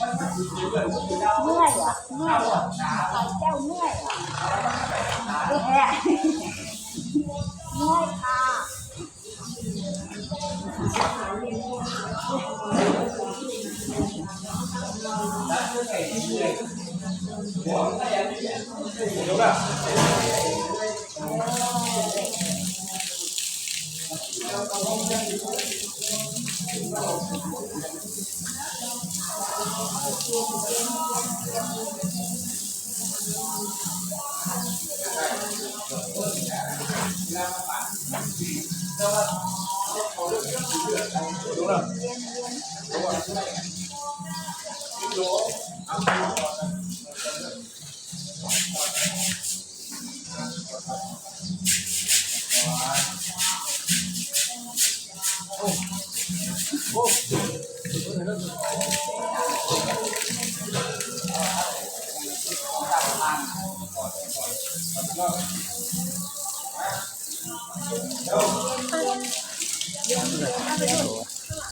เมื่อยเหรอเมื่อยเหรอเจ้าเมื่อยเหรอแย่เมื่อยค่ะเ đúng không đúng rồi cái lỗ ăn Oh, oh, oh, oh, oh, oh, เดี๋ยว